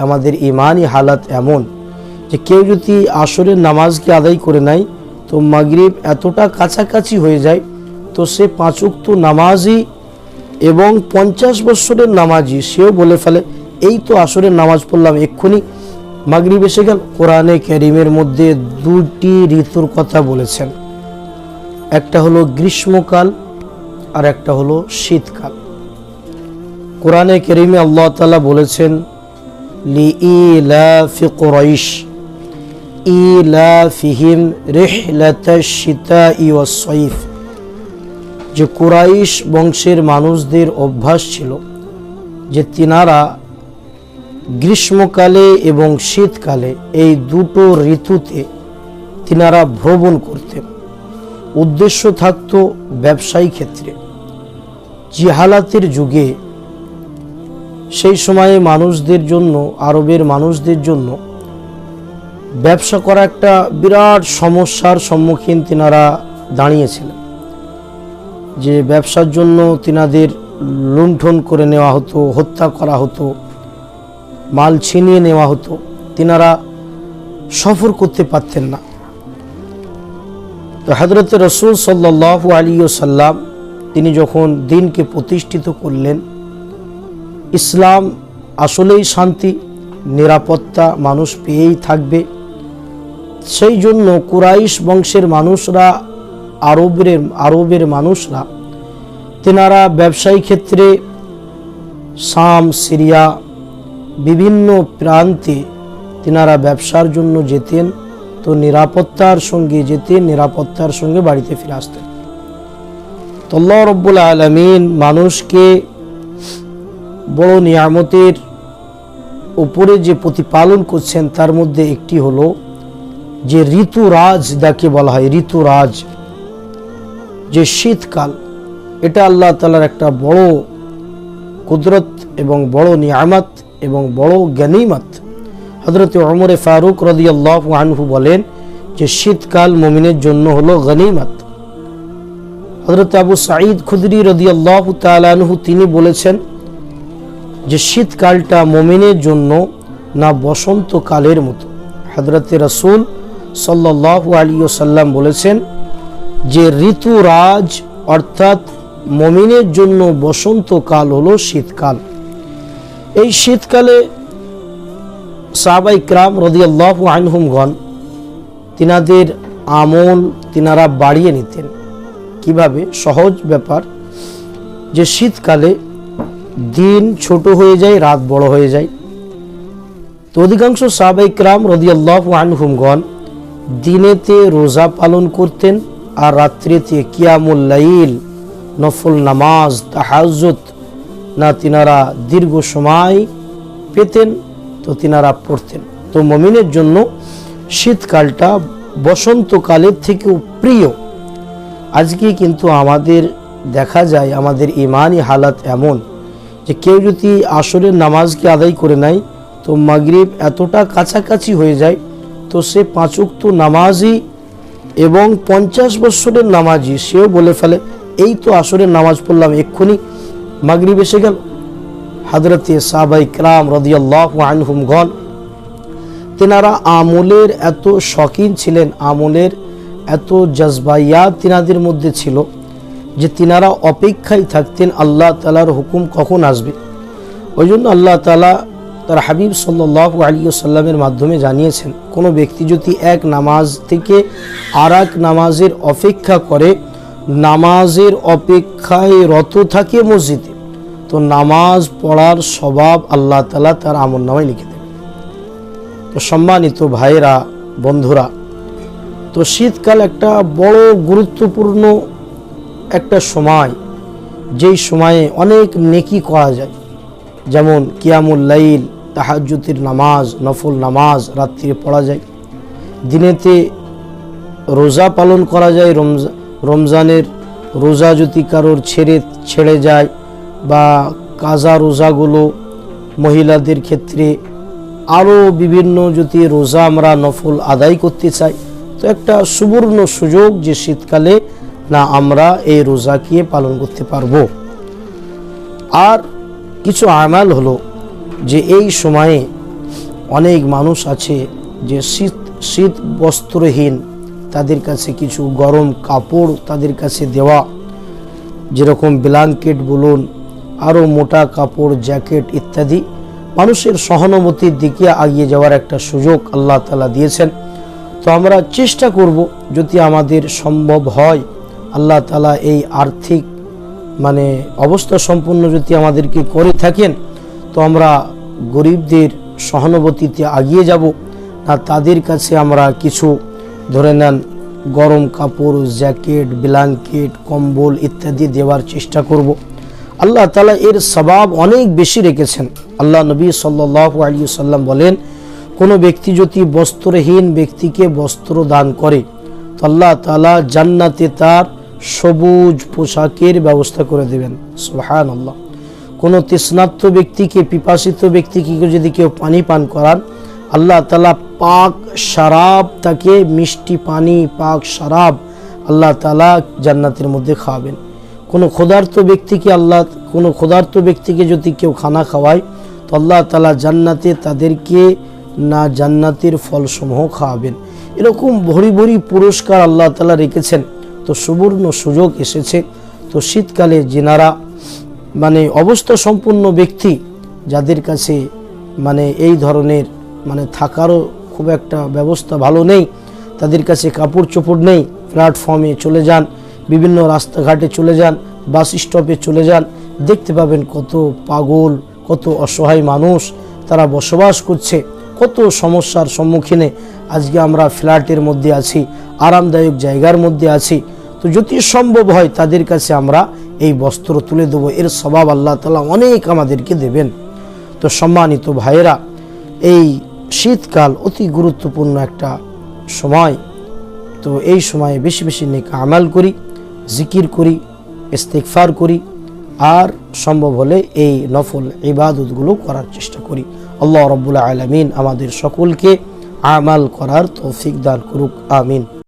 আমাদের ইমানই হালাত এমন যে কেউ যদি আসরের নামাজকে আদায় করে নেয়, তো মাগরিব এতটা কাছাকাছি হয়ে যায়, তো সে পাঁচুক্ত নামাজই এবং পঞ্চাশ বৎসরের নামাজই সেও বলে ফেলে, এই তো আসরের নামাজ পড়লাম, এক্ষুনি মাগরিব এসে গেল। কোরআনে ক্যারিমের মধ্যে দুটি ঋতুর কথা বলেছেন। একটা হলো গ্রীষ্মকাল আর একটা হলো শীতকাল। কোরআনে কেরিমে আল্লাহ তালা বলেছেন لإيلاف قريش إيلافهم رحلة الشتاء والصيف যে কুরাইশ বংশের মানুষদের অভ্যাস ছিল যে তিনারা গ্রীষ্মকালে এবং শীতকালে এই দুটো ঋতুতে তিনারা ভ্রমণ করতেন উদ্দেশ্য থাকত ব্যবসায়ী ক্ষেত্রে জিহালাতের যুগে সেই সময়ে মানুষদের জন্য, আরবের মানুষদের জন্য ব্যবসা করা একটা বিরাট সমস্যার সম্মুখীন তিনারা দাঁড়িয়েছিলেন। যে ব্যবসার জন্য তিনাদের লুণ্ঠন করে নেওয়া হতো, হত্যা করা হতো, মাল ছিনিয়ে নেওয়া হতো, তিনারা সফর করতে পারতেন না। তো হজরত রসুল সাল্লাহ আলী সাল্লাম তিনি যখন দিনকে প্রতিষ্ঠিত করলেন ইসলাম আসলেই শান্তি, নিরাপত্তা মানুষ পেয়েই থাকবে। সেই জন্য কুরাইশ বংশের মানুষরা, আরবের আরবের মানুষরা, তেনারা ব্যবসায়ী ক্ষেত্রে শাম, সিরিয়া, বিভিন্ন প্রান্তে তেনারা ব্যবসার জন্য যেতেন, তো নিরাপত্তার সঙ্গে যেতেন নিরাপত্তার সঙ্গে বাড়িতে ফিরে আসতেন। তল্লা রব্বুল আলমিন মানুষকে বড় নিয়ামতের উপরে যে প্রতিপালন করছেন, তার মধ্যে একটি হলো যে ঋতুরাজ, যাকে বলা হয় ঋতুরাজ, যে শীতকাল, এটা আল্লাহ তালার একটা বড় কুদরত এবং বড় নিয়ামত এবং বড় জ্ঞানীমত হজরত অমরে ফারুক রদিয়াল্লাহ আনহু বলেন যে শীতকাল মমিনের জন্য হলো গনিমত। হজরত আবু সাঈদ খুদরি রদিয়াল্লাহ তালানহু তিনি বলেছেন যে শীতকালটা মমিনের জন্য না বসন্তকালের মতো। হজরতে রসুল সাল্লাহ আলী সাল্লাম বলেছেন যে ঋতুরাজ অর্থাৎ মমিনের জন্য বসন্তকাল হলো শীতকাল। এই শীতকালে সাহাবাই ক্রাম রদিয়াল্লাহ আনহুমগণ তিনাদের আমল তিনারা বাড়িয়ে নিতেন। কীভাবে? সহজ ব্যাপার যে শীতকালে দিন ছোট হয়ে যায়, রাত বড় হয়ে যায়। তো অধিকাংশ সাহাবাইকরাম রদিয়াল্লাহ আনহুমগণ দিনেতে রোজা পালন করতেন আর রাত্রিতে কিয়ামুল্লাইল নফল নামাজ তাহাজত না তিনারা দীর্ঘ সময় পেতেন, তো তিনারা পড়তেন। তো মমিনের জন্য শীতকালটা বসন্তকালের থেকেও প্রিয়। আজকে কিন্তু আমাদের দেখা যায়, আমাদের ইমানই হালাত এমন যে কেউ যদি আসরের নামাজকে আদায় করে নেয়, তো মাগরিব এতটা কাছাকাছি হয়ে যায়, তো সে পাঁচুক্ত নামাজই এবং পঞ্চাশ বৎসরের নামাজই সেও বলে ফেলে, এই তো আসরের নামাজ পড়লাম, এক্ষুনি মাগরিব এসে গেল। হাজরতে সাবাই ক্রাম রদিয়াল্লাহ আনহুমগণ তেনারা আমলের এত শখিন ছিলেন, আমলের এত জজবাইয়াত তিনাদের মধ্যে ছিল। যে তিনারা অপেক্ষায় থাকতেন আল্লাহ তালার হুকুম কখন আসবে? ওই জন্য আল্লাহ তালা তার হাবিব সাল্লাহ আলী মাধ্যমে জানিয়েছেন, কোনো ব্যক্তি যদি এক নামাজ থেকে আর নামাজের অপেক্ষা করে, নামাজের অপেক্ষায় রত থাকে মসজিদে, তো নামাজ পড়ার স্বভাব আল্লাহ তালা তার আমল নামায় লিখে দেবে তো সম্মানিত ভাইয়েরা, বন্ধুরা, তো শীতকাল একটা বড় গুরুত্বপূর্ণ একটা সময়, যেই সময়ে অনেক নেকি করা যায়। যেমন কিয়ামুল লাইল তাহাজ্জুতির নামাজ, নফল নামাজ রাত্রিরে পড়া যায়। দিনেতে রোজা পালন করা যায়, রমজা, রমজানের রোজা যদি কারোর ছেড়ে ছেড়ে যায় বা কাজা রোজাগুলো মহিলাদের ক্ষেত্রে আরও বিভিন্ন যদি রোজা আমরা নফল আদায় করতে চাই, তো একটা সুবর্ণ সুযোগ যে শীতকালে না আমরা এই রোজাকে পালন করতে পারব? আর কিছু আমাল হলো যে এই সময়ে অনেক মানুষ আছে যে শীত শীত বস্ত্রহীন, তাদের কাছে কিছু গরম কাপড় তাদের কাছে দেওয়া, যেরকম ব্ল্যাঙ্কেট বলুন, আরও মোটা কাপড়, জ্যাকেট ইত্যাদি, মানুষের সহানুভূতির দিকে এগিয়ে যাওয়ার একটা সুযোগ আল্লাহ তালা দিয়েছেন। তো আমরা চেষ্টা করব যদি আমাদের সম্ভব হয় আল্লাহ তালা এই আর্থিক মানে অবস্থা সম্পন্ন যদি আমাদেরকে করে থাকেন, তো আমরা গরিবদের সহানুভূতিতে এগিয়ে যাব। না, তাদের কাছে আমরা কিছু ধরে নেন, গরম কাপড়, জ্যাকেট, ব্ল্যাঙ্কেট, কম্বল ইত্যাদি দেওয়ার চেষ্টা করব। আল্লাহ তালা এর স্বভাব অনেক বেশি রেখেছেন। আল্লাহ নবী সাল্লাহ আলী সাল্লাম বলেন, কোনো ব্যক্তি যদি বস্ত্রহীন ব্যক্তিকে বস্ত্র দান করে, তো আল্লাহ তালা জান্নাতে তার সবুজ পোশাকের ব্যবস্থা করে দেবেন। সুহান আল্লাহ কোনো তৃষ্ণার্ত ব্যক্তিকে, পিপাসিত ব্যক্তিকে যদি কেউ পানি পান করান, আল্লাহ তালা পাক শারাব তাকে মিষ্টি পানি, পাক শারাব আল্লাহ তালা জান্নাতের মধ্যে খাওয়াবেন। কোনো ক্ষুধার্ত ব্যক্তিকে আল্লাহ, কোনো ক্ষুধার্ত ব্যক্তিকে যদি কেউ খানা খাওয়ায়, তো আল্লাহ তালা জান্নাতে তাদেরকে না জান্নাতের ফলসমূহ খাওয়াবেন। এরকম ভরি ভরি পুরস্কার আল্লাহ তালা রেখেছেন। তো সুবর্ণ সুযোগ এসেছে। তো শীতকালে যেনারা মানে অবস্থা সম্পন্ন ব্যক্তি, যাদের কাছে মানে এই ধরনের মানে থাকারও খুব একটা ব্যবস্থা ভালো নেই, তাদের কাছে কাপড় চোপড় নেই প্ল্যাটফর্মে চলে যান, বিভিন্ন রাস্তাঘাটে চলে যান বাস স্টপে চলে যান, দেখতে পাবেন কত পাগল, কত অসহায় মানুষ তারা বসবাস করছে। কত সমস্যার সম্মুখীনে আজকে আমরা ফ্ল্যাটের মধ্যে আছি, আরামদায়ক জায়গার মধ্যে আছি। তো যদি সম্ভব হয় তাদের কাছে আমরা এই বস্ত্র তুলে দেবো। এর স্বভাব আল্লাহ তালা অনেক আমাদেরকে দেবেন। তো সম্মানিত ভাইয়েরা, এই শীতকাল অতি গুরুত্বপূর্ণ একটা সময়। তো এই সময়ে বেশি বেশি নেক আমাল করি, জিকির করি ইস্তেকফার করি, আর সম্ভব হলে এই নফল ইবাদতগুলো করার চেষ্টা করি। আল্লাহ রব্বুল আলমিন আমাদের সকলকে আমাল করার তৌফিক দান করুক আমিন।